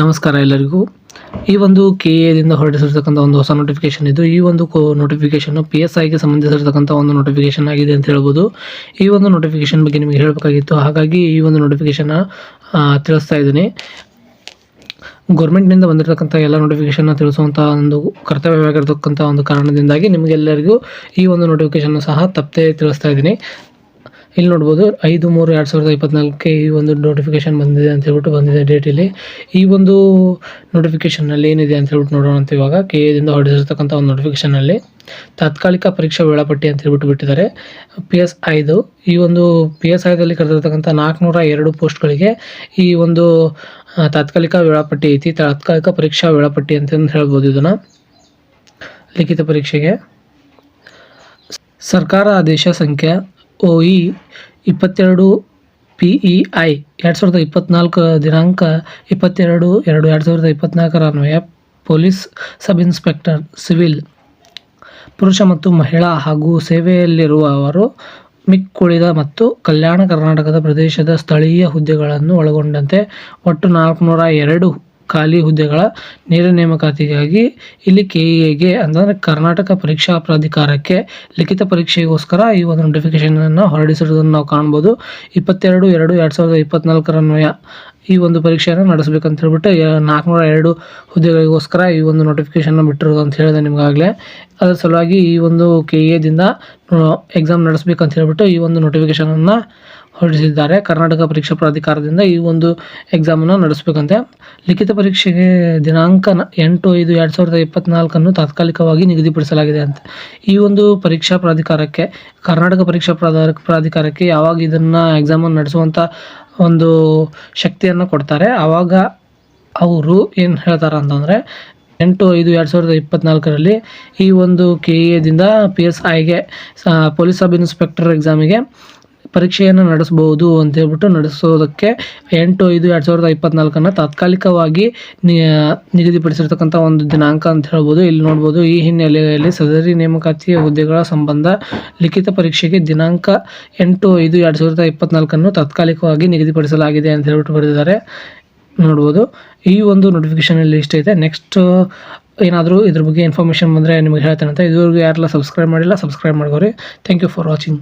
ನಮಸ್ಕಾರ ಎಲ್ಲರಿಗೂ. ಈ ಒಂದು ಕೆ ಎದಿಂದ ಹೊರಡಿಸಿರ್ತಕ್ಕಂಥ ಒಂದು ಹೊಸ ನೋಟಿಫಿಕೇಶನ್ ಇದು. ಈ ಒಂದು ನೋಟಿಫಿಕೇಶನ್ ಪಿ ಎಸ್ ಐಗೆ ಸಂಬಂಧಿಸಿರ್ತಕ್ಕಂಥ ಒಂದು ನೋಟಿಫಿಕೇಶನ್ ಆಗಿದೆ ಅಂತ ಹೇಳ್ಬೋದು. ಈ ಒಂದು ನೋಟಿಫಿಕೇಶನ್ ಬಗ್ಗೆ ನಿಮಗೆ ಹೇಳಬೇಕಾಗಿತ್ತು. ಹಾಗಾಗಿ ಈ ಒಂದು ನೋಟಿಫಿಕೇಶನ್ ತಿಳಿಸ್ತಾ ಇದ್ದೀನಿ. ಗೌರ್ಮೆಂಟ್ನಿಂದ ಬಂದಿರತಕ್ಕಂಥ ಎಲ್ಲ ನೋಟಿಫಿಕೇಶನ್ ತಿಳಿಸುವಂಥ ಒಂದು ಕರ್ತವ್ಯವಾಗಿರ್ತಕ್ಕಂಥ ಒಂದು ಕಾರಣದಿಂದಾಗಿ ನಿಮಗೆಲ್ಲರಿಗೂ ಈ ಒಂದು ನೋಟಿಫಿಕೇಶನ್ ಸಹ ತಪ್ಪದೆ ತಿಳಿಸ್ತಾ ಇದ್ದೀನಿ. ಇಲ್ಲಿ ನೋಡ್ಬೋದು ಐದು, ಮೂರು, ಎರಡು ಸಾವಿರದ ಇಪ್ಪತ್ನಾಲ್ಕಕ್ಕೆ ಈ ಒಂದು ನೋಟಿಫಿಕೇಶನ್ ಬಂದಿದೆ ಅಂತ ಹೇಳ್ಬಿಟ್ಟು ಬಂದಿದೆ ಡೇಟಲ್ಲಿ ಈ ಒಂದು ನೋಟಿಫಿಕೇಶನ್ನಲ್ಲಿ ಏನಿದೆ ಅಂತ ಹೇಳ್ಬಿಟ್ಟು ನೋಡೋಣ ಅಂತ ಇವಾಗ. ಕೆ ಎದಿಂದ ಹೊರಡಿಸಿರ್ತಕ್ಕಂಥ ಒಂದು ನೋಟಿಫಿಕೇಶನ್ನಲ್ಲಿ ತಾತ್ಕಾಲಿಕ ಪರೀಕ್ಷಾ ವೇಳಾಪಟ್ಟಿ ಅಂತ ಹೇಳ್ಬಿಟ್ಟು ಬಿಟ್ಟಿದ್ದಾರೆ. ಪಿ ಎಸ್ ಐದು, ಈ ಒಂದು ಪಿ ಎಸ್ ಐದಲ್ಲಿ ಕರೆದಿರ್ತಕ್ಕಂಥ ನಾಲ್ಕುನೂರ ಎರಡು ಪೋಸ್ಟ್ಗಳಿಗೆ ಈ ಒಂದು ತಾತ್ಕಾಲಿಕ ವೇಳಾಪಟ್ಟಿ ಐತಿ. ತಾತ್ಕಾಲಿಕ ಪರೀಕ್ಷಾ ವೇಳಾಪಟ್ಟಿ ಅಂತಂದು ಹೇಳ್ಬೋದು ಇದನ್ನು. ಲಿಖಿತ ಪರೀಕ್ಷೆಗೆ. ಸರ್ಕಾರ ಆದೇಶ ಸಂಖ್ಯೆ ಒ ಇ ಇಪ್ಪತ್ತೆರಡು ಪಿ ಇ ಐ, ಎರಡು ಸಾವಿರದ ಇಪ್ಪತ್ನಾಲ್ಕು ದಿನಾಂಕ ಇಪ್ಪತ್ತೆರಡು ಎರಡು ಎರಡು ಸಾವಿರದ ಇಪ್ಪತ್ನಾಲ್ಕರ ಅನ್ವಯ ಪೊಲೀಸ್ ಸಬ್ ಇನ್ಸ್ಪೆಕ್ಟರ್ ಸಿವಿಲ್, ಪುರುಷ ಮತ್ತು ಮಹಿಳಾ ಹಾಗೂ ಸೇವೆಯಲ್ಲಿರುವವರು ಮಿಕ್ಕುಳಿದ ಮತ್ತು ಕಲ್ಯಾಣ ಕರ್ನಾಟಕದ ಪ್ರದೇಶದ ಸ್ಥಳೀಯ ಹುದ್ದೆಗಳನ್ನು ಒಳಗೊಂಡಂತೆ ಒಟ್ಟು ನಾಲ್ಕುನೂರ ಎರಡು ಖಾಲಿ ಹುದ್ದೆಗಳ ನೇರ ನೇಮಕಾತಿಗಾಗಿ ಇಲ್ಲಿ ಕೆ ಎಗೆ ಅಂದರೆ ಕರ್ನಾಟಕ ಪರೀಕ್ಷಾ ಪ್ರಾಧಿಕಾರಕ್ಕೆ ಲಿಖಿತ ಪರೀಕ್ಷೆಗೋಸ್ಕರ ಈ ಒಂದು ನೋಟಿಫಿಕೇಶನನ್ನು ಹೊರಡಿಸಿರೋದನ್ನು ನಾವು ಕಾಣ್ಬೋದು ಇಪ್ಪತ್ತೆರಡು, ಎರಡು ಎರಡು ಸಾವಿರದ ಇಪ್ಪತ್ನಾಲ್ಕರ ಅನ್ವಯ ಈ ಒಂದು ಪರೀಕ್ಷೆಯನ್ನು ನಡೆಸಬೇಕಂತ ಹೇಳ್ಬಿಟ್ಟು ನಾಲ್ಕುನೂರ ಎರಡು ಹುದ್ದೆಗಳಿಗೋಸ್ಕರ ಈ ಒಂದು ನೋಟಿಫಿಕೇಶನ್ನ ಬಿಟ್ಟಿರೋದು ಅಂತ ಹೇಳಿದೆ ನಿಮಗಾಗಲೇ. ಅದರ ಸಲುವಾಗಿ ಈ ಒಂದು ಕೆ ಎದಿಂದ ಎಕ್ಸಾಮ್ ನಡೆಸಬೇಕಂತ ಹೇಳ್ಬಿಟ್ಟು ಈ ಒಂದು ನೋಟಿಫಿಕೇಶನನ್ನು ಹೊರಡಿಸಿದ್ದಾರೆ. ಕರ್ನಾಟಕ ಪರೀಕ್ಷಾ ಪ್ರಾಧಿಕಾರದಿಂದ ಈ ಒಂದು ಎಕ್ಸಾಮನ್ನು ನಡೆಸಬೇಕಂತೆ. ಲಿಖಿತ ಪರೀಕ್ಷೆಗೆ ದಿನಾಂಕ ಎಂಟು ಐದು ಎರಡು ಸಾವಿರದ ಇಪ್ಪತ್ನಾಲ್ಕನ್ನು ತಾತ್ಕಾಲಿಕವಾಗಿ ನಿಗದಿಪಡಿಸಲಾಗಿದೆ ಅಂತ. ಈ ಒಂದು ಪರೀಕ್ಷಾ ಪ್ರಾಧಿಕಾರಕ್ಕೆ, ಕರ್ನಾಟಕ ಪರೀಕ್ಷಾ ಪ್ರಾಧ- ಪ್ರಾಧಿಕಾರಕ್ಕೆ ಯಾವಾಗ ಇದನ್ನು ಎಕ್ಸಾಮನ್ನು ನಡೆಸುವಂಥ ಒಂದು ಶಕ್ತಿಯನ್ನು ಕೊಡ್ತಾರೆ. ಆವಾಗ ಅವರು ಏನು ಹೇಳ್ತಾರೆ ಅಂತಂದರೆ, ಎಂಟು ಐದು ಎರಡು ಸಾವಿರದ ಇಪ್ಪತ್ನಾಲ್ಕರಲ್ಲಿ ಈ ಒಂದು ಕೆ ಎದಿಂದ ಪಿ ಎಸ್ ಐಗೆ ಪೊಲೀಸ್ ಸಬ್ ಇನ್ಸ್ಪೆಕ್ಟರ್ ಎಕ್ಸಾಮಿಗೆ ಪರೀಕ್ಷೆಯನ್ನು ನಡೆಸಬಹುದು ಅಂತ ಹೇಳ್ಬಿಟ್ಟು ನಡೆಸೋದಕ್ಕೆ ಎಂಟು, ಐದು, ಎರಡು ಸಾವಿರದ ಇಪ್ಪತ್ನಾಲ್ಕನ್ನು ತಾತ್ಕಾಲಿಕವಾಗಿ ನಿಗದಿಪಡಿಸಿರ್ತಕ್ಕಂಥ ಒಂದು ದಿನಾಂಕ ಅಂತ ಹೇಳ್ಬೋದು. ಇಲ್ಲಿ ನೋಡ್ಬೋದು, ಈ ಹಿನ್ನೆಲೆಯಲ್ಲಿ ಸದರಿ ನೇಮಕಾತಿಯ ಹುದ್ದೆಗಳ ಸಂಬಂಧ ಲಿಖಿತ ಪರೀಕ್ಷೆಗೆ ದಿನಾಂಕ ಎಂಟು, ಐದು, ಎರಡು ಸಾವಿರದ ಇಪ್ಪತ್ನಾಲ್ಕನ್ನು ತಾತ್ಕಾಲಿಕವಾಗಿ ನಿಗದಿಪಡಿಸಲಾಗಿದೆ ಅಂತ ಹೇಳ್ಬಿಟ್ಟು ಬರೆದಿದ್ದಾರೆ. ನೋಡ್ಬೋದು, ಈ ಒಂದು ನೋಟಿಫಿಕೇಷನಲ್ಲಿ ಇಷ್ಟ ಇದೆ ನೆಕ್ಸ್ಟ್ ಏನಾದರೂ ಇದ್ರ ಬಗ್ಗೆ ಇನ್ಫಾರ್ಮೇಷನ್ ಬಂದರೆ ನಿಮಗೆ ಹೇಳ್ತೇನೆ ಅಂತ. ಇದುವರೆಗೂ ಯಾರೆಲ್ಲ ಸಬ್ಸ್ಕ್ರೈಬ್ ಮಾಡಿಲ್ಲ subscribe ಮಾಡ್ಕೋರಿ. Thank you for watching